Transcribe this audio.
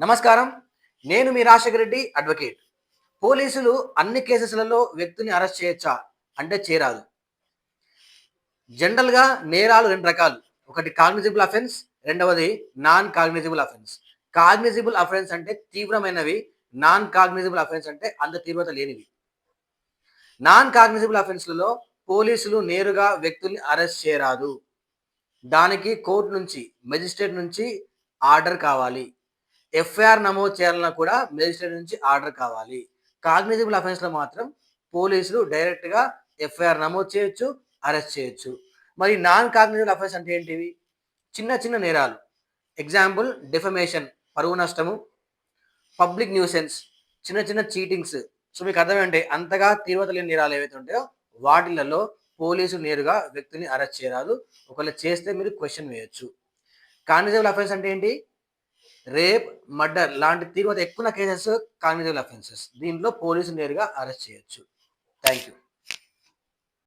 నమస్కారం. నేను మీ రాజశేఖర రెడ్డి అడ్వకేట్ పోలీసులు అన్ని కేసెస్లలో వ్యక్తిని అరెస్ట్ చేయొచ్చా? అంటే చేరాదు జనరల్గా నేరాలు రెండు రకాలు. ఒకటి కాగ్నిజిబుల్ అఫెన్స్ రెండవది non cognizable offence cognizable offence అంటే తీవ్రమైనవి నాన్ కాగ్నిజిబుల్ అఫెన్స్ అంటే అంత తీవ్రత లేనివి. నాన్ కాగ్నిజిబుల్ అఫెన్స్లలో పోలీసులు నేరుగా వ్యక్తుల్ని అరెస్ట్ చేయరాదు. దానికి కోర్టు నుంచి మెజిస్ట్రేట్ నుంచి ఆర్డర్ కావాలి. ఎఫ్ఐఆర్ నమోదు చేయాలన్నా కూడా మెజిస్ట్రేట్ నుంచి ఆర్డర్ కావాలి. కాగ్నిజిబుల్ అఫెన్స్లో మాత్రం పోలీసులు డైరెక్ట్గా ఎఫ్ఐఆర్ నమోదు చేయొచ్చు అరెస్ట్ చేయొచ్చు. మరి నాన్ కాగ్నిజిబుల్ అఫెన్స్ అంటే ఏంటివి? చిన్న చిన్న నేరాలు. ఎగ్జాంపుల్ డిఫమేషన్ పరువు నష్టము పబ్లిక్ న్యూసెన్స్ చిన్న చిన్న చీటింగ్స్. సో మీకు అర్థమేంటే అంతగా తీవ్రత లేని నేరాలు ఏవైతే ఉంటాయో వాటిలలో పోలీసులు నేరుగా వ్యక్తిని అరెస్ట్ చేయరాదు. ఒకవేళ చేస్తే మీరు క్వశ్చన్ వేయొచ్చు. కాగ్నిజిబుల్ అఫెన్స్ అంటే ఏంటి? రేప్ మర్డర్ లాంటి తీవ్రత ఎక్కువ కేసెస్ కాగ్నిజిబుల్ అఫెన్సెస్. దీంట్లో పోలీసులు నేరుగా అరెస్ట్ చేయొచ్చు. Thank you